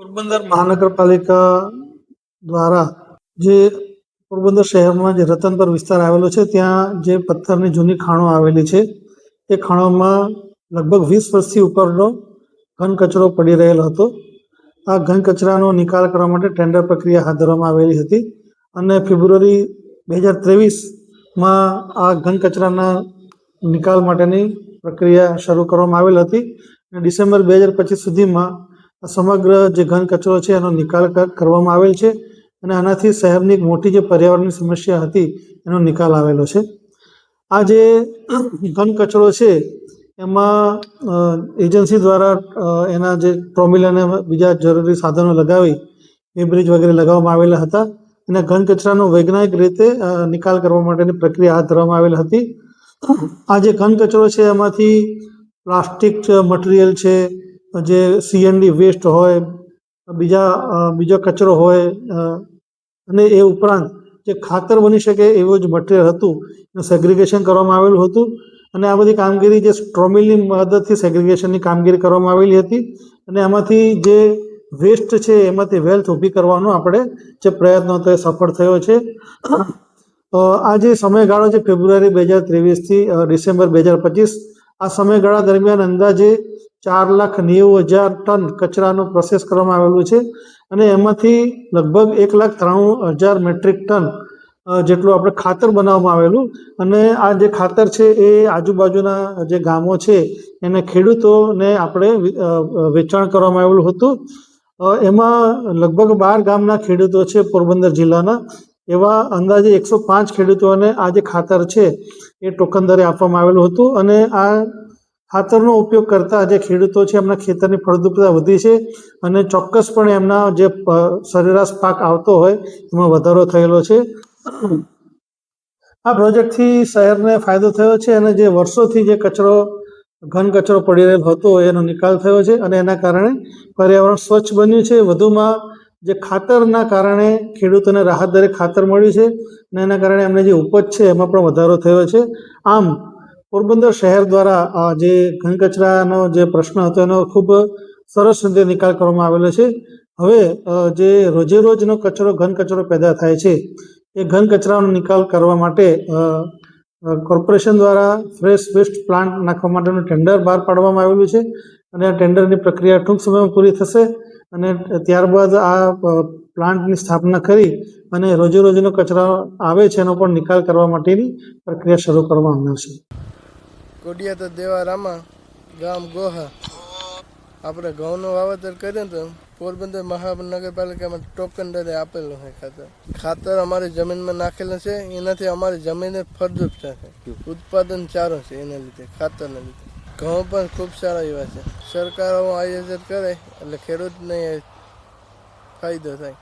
પોરબંદર મહાનગરપાલિકા દ્વારા જે પોરબંદર શહેરમાં જે રતનપર વિસ્તાર આવેલો છે, ત્યાં જે પથ્થરની જૂની ખાણો આવેલી છે, એ ખાણોમાં લગભગ વીસ વર્ષથી ઉપરનો ઘન કચરો પડી રહેલો હતો. આ ઘન કચરાનો નિકાલ કરવા માટે ટેન્ડર પ્રક્રિયા હાથ ધરવામાં આવેલી હતી અને ફેબ્રુઆરી બે હજાર ત્રેવીસમાં આ ઘન કચરાના નિકાલ માટેની પ્રક્રિયા શરૂ કરવામાં આવેલ હતી અને ડિસેમ્બર બે હજાર પચીસ સુધીમાં સમગ્ર જે ઘન કચરો છે એનો નિકાલ કરવામાં આવેલ છે અને આનાથી શહેરની એક મોટી જે પર્યાવરણની સમસ્યા હતી, એનો નિકાલ આવેલો છે. આ જે ઘન કચરો છે, એમાં એજન્સી દ્વારા એના જે ટ્રોમિલ અને બીજા જરૂરી સાધનો લગાવી, એ બ્રિજ વગેરે લગાવવામાં આવેલા હતા અને ઘન કચરાનો વૈજ્ઞાનિક રીતે નિકાલ કરવા માટેની પ્રક્રિયા હાથ ધરવામાં આવેલ હતી. આ જે ઘન કચરો છે, એમાંથી પ્લાસ્ટિક મટીરિયલ છે જે સીએનડી વેસ્ટ હોય, બીજા બીજો કચરો હોય અને એ ઉપરાંત જે ખાતર બની શકે એવું જ મટીરિયલ હતું, એનું સેગ્રિગેશન કરવામાં આવેલું હતું. અને આ બધી કામગીરી જે સ્ટ્રોમિલની મદદથી સેગ્રિગેશનની કામગીરી કરવામાં આવેલી હતી. અને આમાંથી જે વેસ્ટ છે, એમાંથી વેલ્થ ઊભી કરવાનો આપણે જે પ્રયત્ન હતો, એ સફળ થયો છે. આ જે સમયગાળો છે, ફેબ્રુઆરી બે હજાર ત્રેવીસથી ડિસેમ્બર બે હજાર પચીસ, આ સમયગાળા દરમિયાન અંદાજે ચાર લાખ નેવું હજાર ટન કચરાનું પ્રોસેસ કરવામાં આવેલું છે અને એમાંથી લગભગ એક લાખ ત્રાણું હજાર મેટ્રિક ટન જેટલું આપણે ખાતર બનાવવામાં આવેલું. અને આ જે ખાતર છે એ આજુબાજુના જે ગામો છે એને ખેડૂતોને આપણે વેચાણ કરવામાં આવેલું હતું. એમાં લગભગ બાર ગામના ખેડૂતો છે પોરબંદર જિલ્લાના. એવા અંદાજે એકસો પાંચ ખેડૂતોને આ જે ખાતર છે એ ટોકન દરે આપવામાં આવેલું હતું અને આ ખાતરનો ઉપયોગ કરતા જે ખેડૂતો છે, એમના ખેતરની ફળદ્રુપતા વધી છે અને ચોક્કસપણે એમના જે સરેરાશ પાક આવતો હોય, એમાં વધારો થયેલો છે. આ પ્રોજેક્ટથી શહેરને ફાયદો થયો છે અને જે વર્ષોથી જે કચરો, ઘન કચરો પડી રહેલો હતો, એનો નિકાલ થયો છે અને એના કારણે પર્યાવરણ સ્વચ્છ બન્યું છે. વધુમાં જે ખાતરના કારણે ખેડૂતોને રાહત દરે ખાતર મળ્યું છે અને એના કારણે એમને જે ઉપજ છે, એમાં પણ વધારો થયો છે. આમ પોરબંદર શહેર દ્વારા જે ઘન કચરાનો જે પ્રશ્ન હતો, એનો ખૂબ સરસ રીતે નિકાલ કરવામાં આવેલો છે. હવે જે રોજે રોજનો કચરો, ઘન કચરો પેદા થાય છે, એ ઘન કચરાનો નિકાલ કરવા માટે કોર્પોરેશન દ્વારા ફ્રેશ વેસ્ટ પ્લાન્ટ નાખવા માટેનું ટેન્ડર બહાર પાડવામાં આવેલું છે અને આ ટેન્ડરની પ્રક્રિયા ટૂંક સમયમાં પૂરી થશે અને ત્યારબાદ આ પ્લાન્ટની સ્થાપના કરી અને રોજે રોજનો કચરો આવે છે એનો પણ નિકાલ કરવા માટેની પ્રક્રિયા શરૂ કરવામાં આવનાર છે કોડિયા તો દેવારામા ગામ ગોહા. આપણે ઘઉંનું વાવેતર કર્યું તો પોરબંદર મહાનગરપાલિકામાં ટોકન દરે આપેલું છે ખાતર. ખાતર અમારી જમીનમાં નાખેલું છે, એનાથી અમારી જમીને ફળદ્રુપ થશે. ઉત્પાદન સારું છે એના લીધે, ખાતરના લીધે. ઘઉં પણ ખૂબ સારા એવા છે. સરકાર આયોજન કરે એટલે ખેડૂતને ફાયદો થાય.